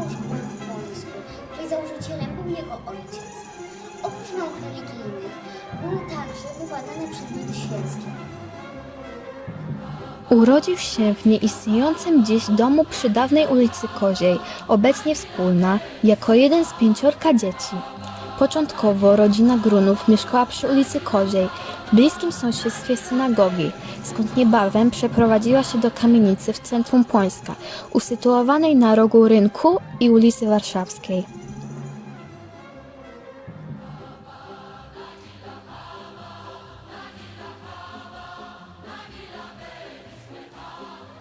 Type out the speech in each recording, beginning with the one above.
Szkołę w Płońsku, której założycielem był jego ojciec. Oprócz nauk religijnych były także wykładane przedmioty świeckie. Urodził się w nieistniejącym dziś domu przy dawnej ulicy Koziej, obecnie wspólna, jako jeden z pięciorka dzieci. Początkowo rodzina Grunów mieszkała przy ulicy Koziej, w bliskim sąsiedztwie synagogi, skąd niebawem przeprowadziła się do kamienicy w centrum Płońska, usytuowanej na rogu rynku i ulicy Warszawskiej.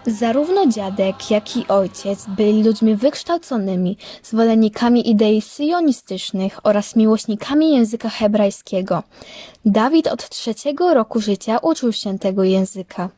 Zarówno dziadek, jak i ojciec byli ludźmi wykształconymi, zwolennikami idei syjonistycznych oraz miłośnikami języka hebrajskiego. Dawid od trzeciego roku życia uczył się tego języka.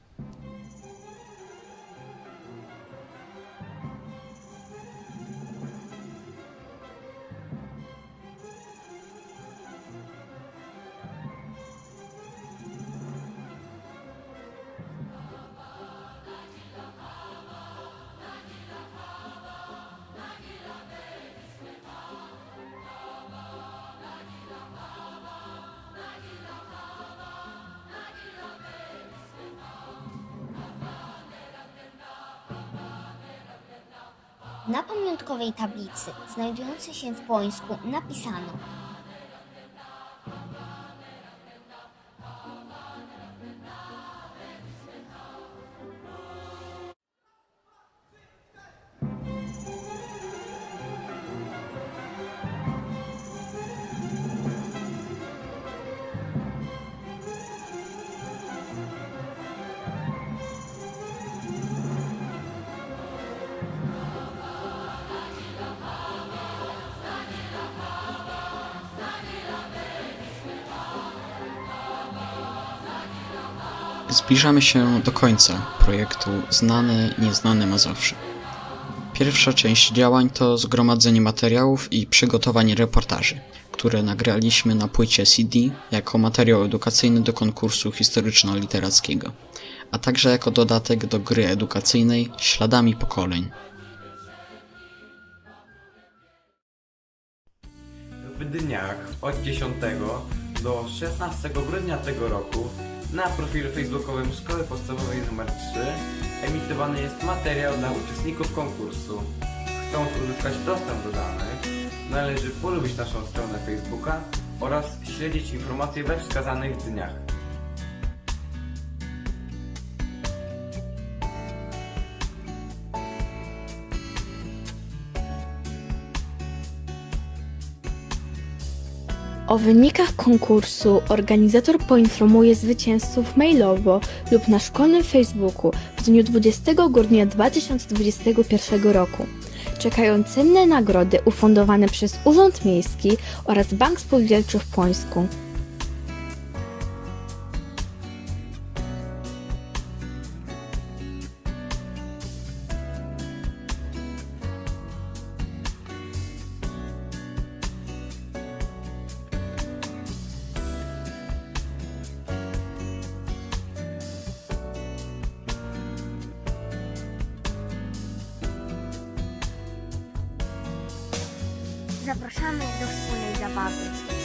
Na pamiątkowej tablicy, znajdującej się w Płońsku, napisano Zbliżamy się do końca projektu Znane, Nieznane Mazowsze. Pierwsza część działań to zgromadzenie materiałów i przygotowanie reportaży, które nagraliśmy na płycie CD jako materiał edukacyjny do konkursu historyczno-literackiego, a także jako dodatek do gry edukacyjnej Śladami pokoleń. W dniach od 10 do 16 grudnia tego roku na profilu facebookowym Szkoły Podstawowej nr 3 emitowany jest materiał dla uczestników konkursu. Chcąc uzyskać dostęp do danych, należy polubić naszą stronę Facebooka oraz śledzić informacje we wskazanych dniach. O wynikach konkursu organizator poinformuje zwycięzców mailowo lub na szkolnym Facebooku w dniu 20 grudnia 2021 roku. Czekają cenne nagrody ufundowane przez Urząd Miejski oraz Bank Spółdzielczy w Płońsku. Zapraszamy do wspólnej zabawy.